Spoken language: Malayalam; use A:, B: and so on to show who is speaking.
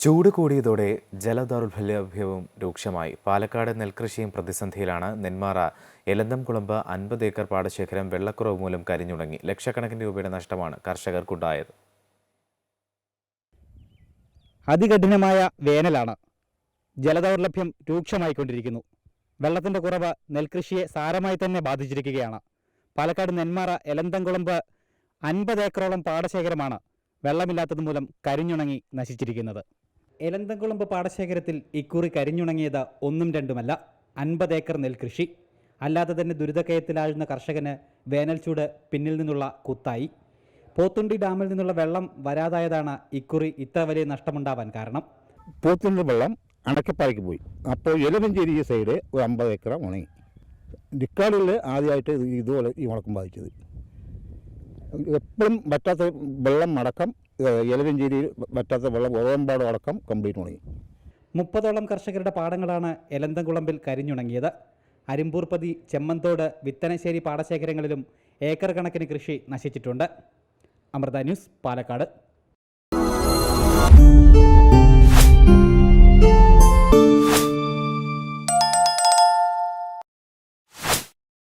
A: ചൂട് കൂടിയതോടെ ജലദൗർലഭ്യവും രൂക്ഷമായി. പാലക്കാട് നെൽകൃഷിയും പ്രതിസന്ധിയിലാണ്. നെന്മാറ എലന്തംകുളമ്പ് അൻപത് ഏക്കർ പാടശേഖരം വെള്ളക്കുറവ് മൂലം കരിഞ്ഞുടങ്ങി ലക്ഷക്കണക്കിന് രൂപയുടെ നഷ്ടമാണ് കർഷകർക്കുണ്ടായത്.
B: അതികഠിനമായ വേനലാണ്. ജലദൗർലഭ്യം രൂക്ഷമായിക്കൊണ്ടിരിക്കുന്നു. വെള്ളത്തിന്റെ കുറവ് നെൽകൃഷിയെ സാരമായി തന്നെ ബാധിച്ചിരിക്കുകയാണ്. പാലക്കാട് നെന്മാറ എലന്തംകുളമ്പ് അൻപത് ഏക്കറോളം പാടശേഖരമാണ് വെള്ളമില്ലാത്തത് മൂലം കരിഞ്ഞുണങ്ങി നശിച്ചിരിക്കുന്നത്. എലന്തംകുളമ്പ് പാടശേഖരത്തിൽ ഇക്കുറി കരിഞ്ഞുണങ്ങിയത് ഒന്നും രണ്ടുമല്ല. അൻപത് ഏക്കർ നെൽകൃഷി. അല്ലാതെ തന്നെ ദുരിതക്കയത്തിലാഴുന്ന കർഷകന് വേനൽ ചൂട് പിന്നിൽ നിന്നുള്ള കുത്തായി. പോത്തുണ്ടി ഡാമിൽ നിന്നുള്ള വെള്ളം വരാതായതാണ് ഇക്കുറി ഇത്ര വലിയ നഷ്ടമുണ്ടാവാൻ കാരണം.
C: പോത്തുണ്ടി വെള്ളം അണക്കപ്പാറയ്ക്ക് പോയി. അപ്പോൾ എലവഞ്ചേരി സൈഡ് ഒരു അമ്പത് ഏക്കർ ഉണങ്ങി. ഡിക്കാടിൽ ആദ്യമായിട്ട് ഇതുപോലെ ഈ ഉണക്കം ബാധിച്ചത്. എപ്പോഴും പറ്റാത്ത വെള്ളം അടക്കം എലവഞ്ചേരിയിൽ പറ്റാത്ത വെള്ളം ഉറവമ്പാട് അടക്കം കംപ്ലീറ്റ് ഉണങ്ങി.
B: മുപ്പതോളം കർഷകരുടെ പാടങ്ങളാണ് എലന്തംകുളമ്പിൽ കരിഞ്ഞുണങ്ങിയത്. അരിമ്പൂർപ്പതി ചെമ്മന്തോട് വിത്തനശ്ശേരി പാടശേഖരങ്ങളിലും ഏക്കർ കണക്കിന് കൃഷി നശിച്ചിട്ടുണ്ട്. അമൃത ന്യൂസ് പാലക്കാട്.